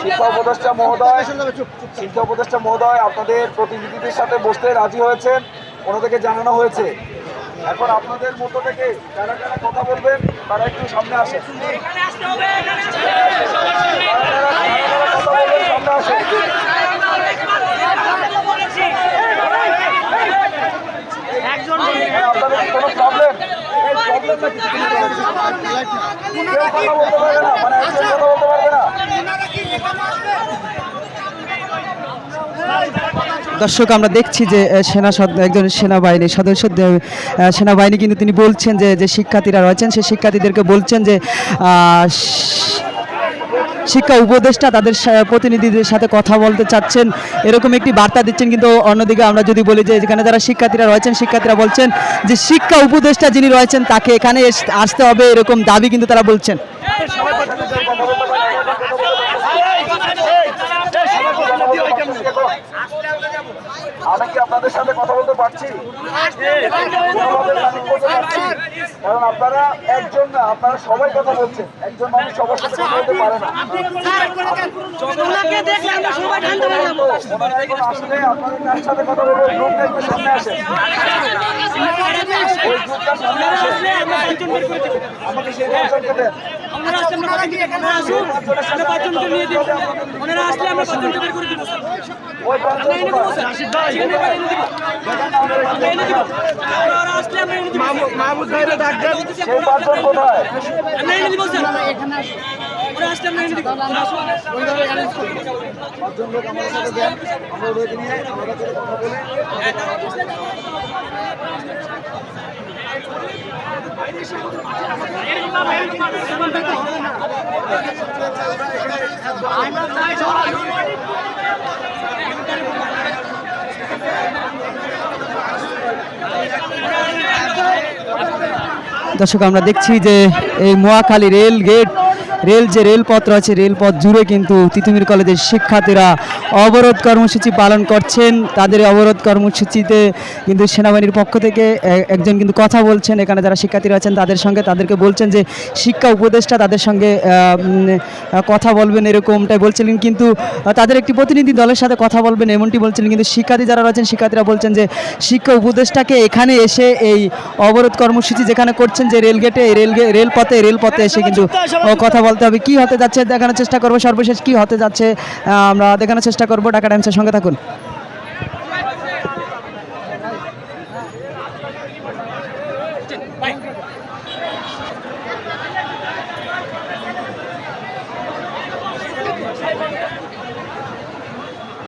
শিক্ষা উপদেষ্টা মহোদয় শিক্ষা উপদেষ্টা মহোদয় আপনাদের প্রতিনিধিদের সাথে বসতে রাজি হয়েছেন ওনাদেরকে জানানো হয়েছে। এখন আপনাদের মতো থেকে যারা যারা কথা বলবেন তারা একটু সামনে আসেন। বলবেন সামনে আসেন আপনাদের কোনো প্রবলেম প্রবলেম নাকি কথা বলতে পারবে না মানে একজন কথা বলতে পারবে না দর্শক, আমরা দেখছি যে সেনা একজন সেনাবাহিনী, সদস্য সেনাবাহিনী কিন্তু তিনি বলছেন যে যে শিক্ষার্থীরা রয়েছেন, সেই শিক্ষার্থীদেরকে বলছেন যে শিক্ষা উপদেষ্টা তাদের প্রতিনিধিদের সাথে কথা বলতে চাচ্ছেন। এরকম একটি বার্তা দিচ্ছেন, কিন্তু অন্যদিকে আমরা যদি বলি যে এখানে যারা শিক্ষার্থীরা রয়েছেন, শিক্ষার্থীরা বলছেন যে, শিক্ষা উপদেষ্টা যিনি রয়েছেন, তাকে এখানে আসতে হবে, এরকম দাবি কিন্তু তারা বলছেন আমি কি আপনাদের সাথে কথা বলতে পারছি? কারণ আপনারা একজন না আপনারা সবাই কথা বলছেন। একজন মানুষ সবার সাথে কথা বলতে পারে না। আমরা হয়ে আসলে আপনাদের কার সাথে কথা বলব? গ্রুপটা একটু সামনে আসে ওই গ্রুপটা সামনে আসে আমাকে সেই পাঁচজনকে দেন। ওনারা আসলে আমরা পাঁচজনকে আসুন আমরা পাঁচজনকে নিয়ে দিব। ওনারা আসলে আমরা পাঁচজনকে বের করে দিব। আমরা মাহমুদ ভাইরে ডাক দেন। সেই পাঁচজন কোথায়? আমরা এনে দিব স্যার। ওরা আসলে আমরা এনে দিব। পাঁচজন লোক আমাদের সাথে দেন আমরা ওদেরকে নিয়ে আলাদা করে কথা বলে দর্শক আমরা দেখছি যে এই মোয়াখালী রেল গেট রেল যে রেলপথ রয়েছে, রেলপথ জুড়ে কিন্তু তিতুমির কলেজের শিক্ষার্থীরা অবরোধ কর্মসূচি পালন করছেন। তাদের অবরোধ কর্মসূচিতে কিন্তু সেনাবাহিনীর পক্ষ থেকে একজন কিন্তু কথা বলছেন। এখানে যারা শিক্ষার্থীরা আছেন তাদের সঙ্গে তাদেরকে বলছেন যে, শিক্ষা উপদেষ্টা তাদের সঙ্গে কথা বলবেন এরকমটাই বলছিলেন। কিন্তু তাদের একটি প্রতিনিধি দলের সাথে কথা বলবেন এমনটি বলছিলেন। কিন্তু শিক্ষার্থী যারা রয়েছেন, শিক্ষার্থীরা বলছেন যে, শিক্ষা উপদেষ্টাকে এখানে এসে এই অবরোধ কর্মসূচি যেখানে করছেন যে রেলগেটে রেল রেলপথে রেলপথে এসে কিন্তু কথা বলতে হবে, কি হতে যাচ্ছে? দেখানোর চেষ্টা করব, সর্বশেষ কি হতে যাচ্ছে আমরা দেখানোর চেষ্টা করব। ঢাকা টাইমসের সঙ্গে থাকুন।